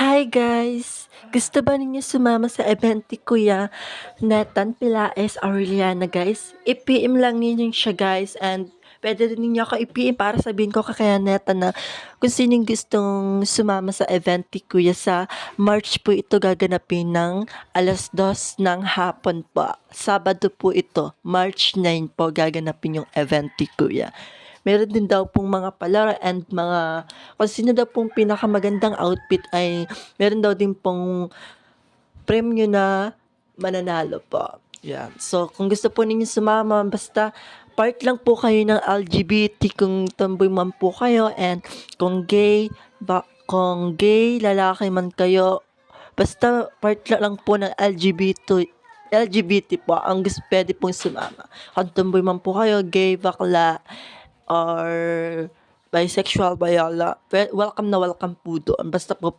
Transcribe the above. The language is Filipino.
Hi guys! Gusto ba ninyo sumama sa event ni Kuya Nathan Pilaes Aureliana guys? I-PM lang ninyo siya guys and pwede rin ninyo ako i-PM para sabihin ko kay Kuya Nathan na kung sinong gustong sumama sa event ni Kuya sa March po ito gaganapin ng alas dos ng hapon po. Sabado po ito, March 9 po gaganapin yung event ni Kuya. Meron din daw pong mga palaro and mga kung sino daw pong pinakamagandang outfit ay meron daw din pong premyo na mananalo po. Yan. So, kung gusto po ninyo sumama, basta part lang po kayo ng LGBT kung tomboy man po kayo and kung gay, ba, kung gay, lalaki man kayo, basta part lang po ng LGBT LGBT po ang gusto pwede pong sumama. Kung tomboy man po kayo, gay, bakla, or bisexual, wel- welcome na welcome po doon. Basta po